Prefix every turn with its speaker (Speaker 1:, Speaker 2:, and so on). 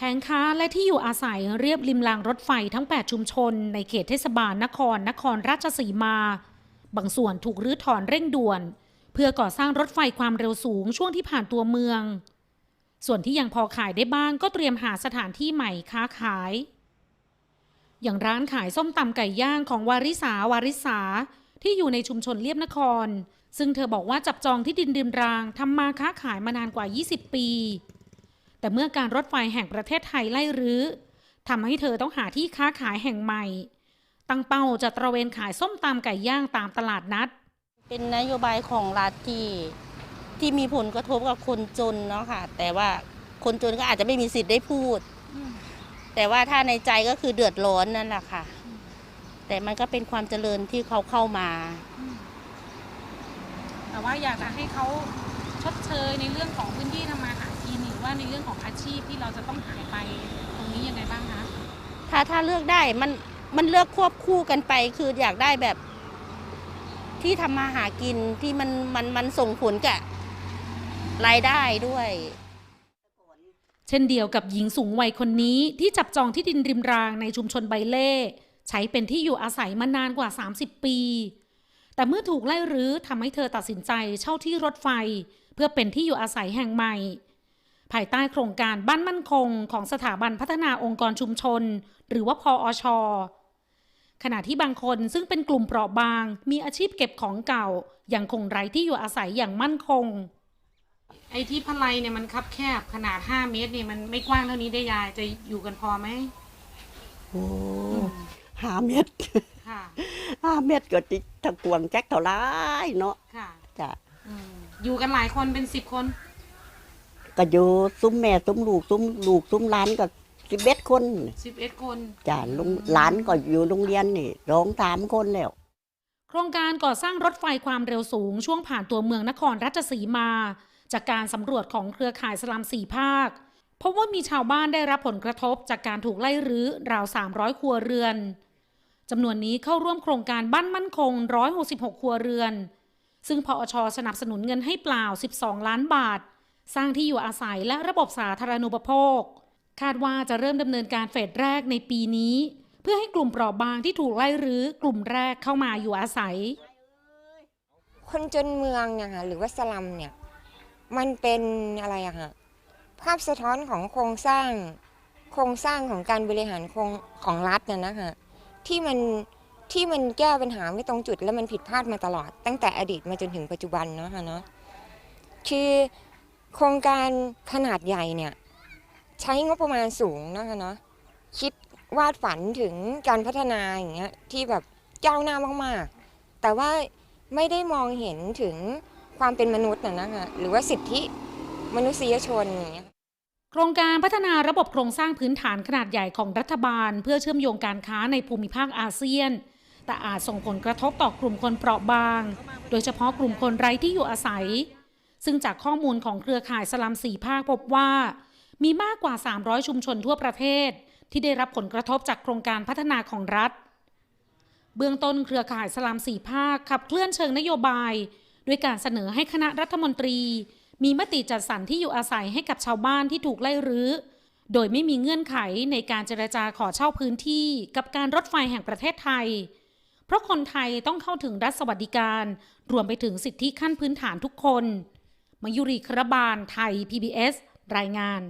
Speaker 1: แผงค้าและที่อยู่อาศัยเรียบริมรางรถไฟทั้ง 8 ชุมชน ในเขตเทศบาลนคร นครราชสีมา บางส่วนถูกรื้อถอนเร่งด่วน เพื่อก่อสร้างรถไฟความเร็วสูงช่วงที่ผ่านตัวเมือง ส่วนที่ยังพอขายได้บ้างก็เตรียมหาสถานที่ใหม่ค้าขาย อย่างร้านขายส้มตำไก่ย่างของวาริสาวาริสาที่อยู่ในชุมชนเลียบนคร ซึ่งเธอบอกว่าจับจองที่ดินริมรางทำมาค้าขายมานานกว่า 20 ปี แต่เมื่อการรถไฟแห่งประเทศไทยไล่รื้อทำให้เธอต้องหาที่ค้าขายแห่งใหม่ ตั้งเป้าจะตระเวนขายส้มตำไก่ย่างตามตลาดนัด
Speaker 2: เป็นนโยบายของรัฐที่ที่มีผลกระทบกับคนจนเนาะค่ะ แต่ว่าคนจนก็อาจจะไม่มีสิทธิ์ได้พูด แต่ว่าถ้าในใจก็คือเดือดร้อนนั่นแหละค่ะ แต่มันก็เป็นความเจริญที่เขาเข้ามา
Speaker 1: แต่ว่าอยากจะให้เขาชดเชยในเรื่องของพื้นที่ทำมาหากินหรือ ว่าในเรื่องของอาชีพที่เราจะต้องหายไปตรงนี้ยังไงบ้างคะ
Speaker 2: ถ้าถ้าเลือกได้มันมันเลือกควบคู่กันไป คืออยากได้แบบที่ทำมาหากินที่มันมันมันส่งผลกับรายได้ด้วย
Speaker 1: เช่นเดียวกับหญิงสูงวัยคนนี้ที่จับจองที่ดินริมรางในชุมชนใบเล่ใช้เป็นที่อยู่อาศัยมานานกว่า 30 ปี แต่เมื่อถูกไล่รื้อทำให้เธอตัดสินใจเช่าที่รถไฟ เพื่อเป็นที่อยู่อาศัยแห่งใหม่ ภายใต้โครงการบ้านมั่นคง ของสถาบันพัฒนาองค์กรชุมชน หรือว่าพออช ขณะที่บางคนซึ่งเป็นกลุ่มเปราะบาง มีอาชีพเก็บของเก่า ยังคงไร้ที่อยู่อาศัยอย่างมั่นคง ไอ้ที่พลายเนี่ยมันคับแคบขนาด 5 เมตรเนี่ยมันไม่กว้างเท่านี้ได้ยายจะอยู่กันพอไหม
Speaker 3: โอ้ห้าเม็ด
Speaker 1: ค่ะ
Speaker 3: ห้าเม็ดก็ติตะกวงแจ็คเท่าไรเนาะ
Speaker 1: ค่ะ
Speaker 3: จ้ะ
Speaker 1: อืมอยู่กันหลายคนเป็นสิบคน
Speaker 3: ก็อยู่ซุ้มแม่ซุ้มลูกซุ้มลูกซุ้มหลานก็สิบเอ็ดคน
Speaker 1: สิบเอ็ดคน
Speaker 3: จ้ะลุงหลานก็อยู่โรงเรียนนี่ร้องสามคนแล้ว
Speaker 1: โครงการก่อสร้างรถไฟความเร็วสูง ช่วงผ่านตัวเมืองนครราชสีมา จากการสำรวจของเครือข่ายสลัมสี่ภาคพบว่ามีชาวบ้านได้รับผลกระทบจากการถูกไล่รื้อราว 300 ครัวเรือนจำนวนนี้เข้าร่วมโครงการบ้านมั่นคง 166 ครัวเรือน ซึ่งพออชสนับสนุนเงินให้เปล่า 12 ล้านบาท สร้างที่อยู่อาศัยและระบบสาธารณูปโภค คาดว่าจะเริ่มดำเนินการเฟสแรกในปีนี้ เพื่อให้กลุ่มเปราะบางที่ถูกไล่รื้อกลุ่มแรกเข้ามาอยู่อาศัย
Speaker 4: คนจนเมืองเนี่ยค่ะหรือว่าสลัมเนี่ยมันเป็นอะไรอะฮะภาพสะท้อนของโครงสร้างโครงสร้างของการบริหารโครงของรัฐน่ะนะคะที่มันที่มันแก้ปัญหาไม่ตรงจุด แล้วมันผิดพลาดมาตลอด ตั้งแต่อดีตมาจนถึงปัจจุบันเนาะค่ะเนาะคือ โครงการขนาดใหญ่เนี่ย ใช้งบประมาณสูงนะคะเนาะคิดวาดฝันถึงการพัฒนาอย่างเงี้ยที่แบบก้าหน้ามากๆ แต่ว่าไม่ได้มองเห็นถึงความเป็นมนุษย์นะนะคะหรือว่าสิทธิมนุษยชนอย่างเงี้ย
Speaker 1: โครงการพัฒนาระบบโครงสร้างพื้นฐานขนาดใหญ่ของรัฐบาล เพื่อเชื่อมโยงการค้าในภูมิภาคอาเซียน แต่อาจส่งผลกระทบต่อกลุ่มคนเปราะบาง โดยเฉพาะกลุ่มคนไร้ที่อยู่อาศัย ซึ่งจากข้อมูลของเครือข่ายสลัมสี่ภาคพบว่า มีมากกว่า 300 ชุมชนทั่วประเทศ ที่ได้รับผลกระทบจากโครงการพัฒนาของรัฐ เบื้องต้นเครือข่ายสลัมสี่ภาคขับเคลื่อนเชิงนโยบาย ด้วยการเสนอให้คณะรัฐมนตรี มีมติจัดสรรที่อยู่อาศัยให้กับชาวบ้านที่ถูกไล่รื้อ โดยไม่มีเงื่อนไขในการเจรจาขอเช่าพื้นที่ กับการรถไฟแห่งประเทศไทยเพราะคนไทยต้องเข้าถึงรัฐสวัสดิการ รวมไปถึงสิทธิขั้นพื้นฐานทุกคน มยุรีครบาลไทย PBS รายงาน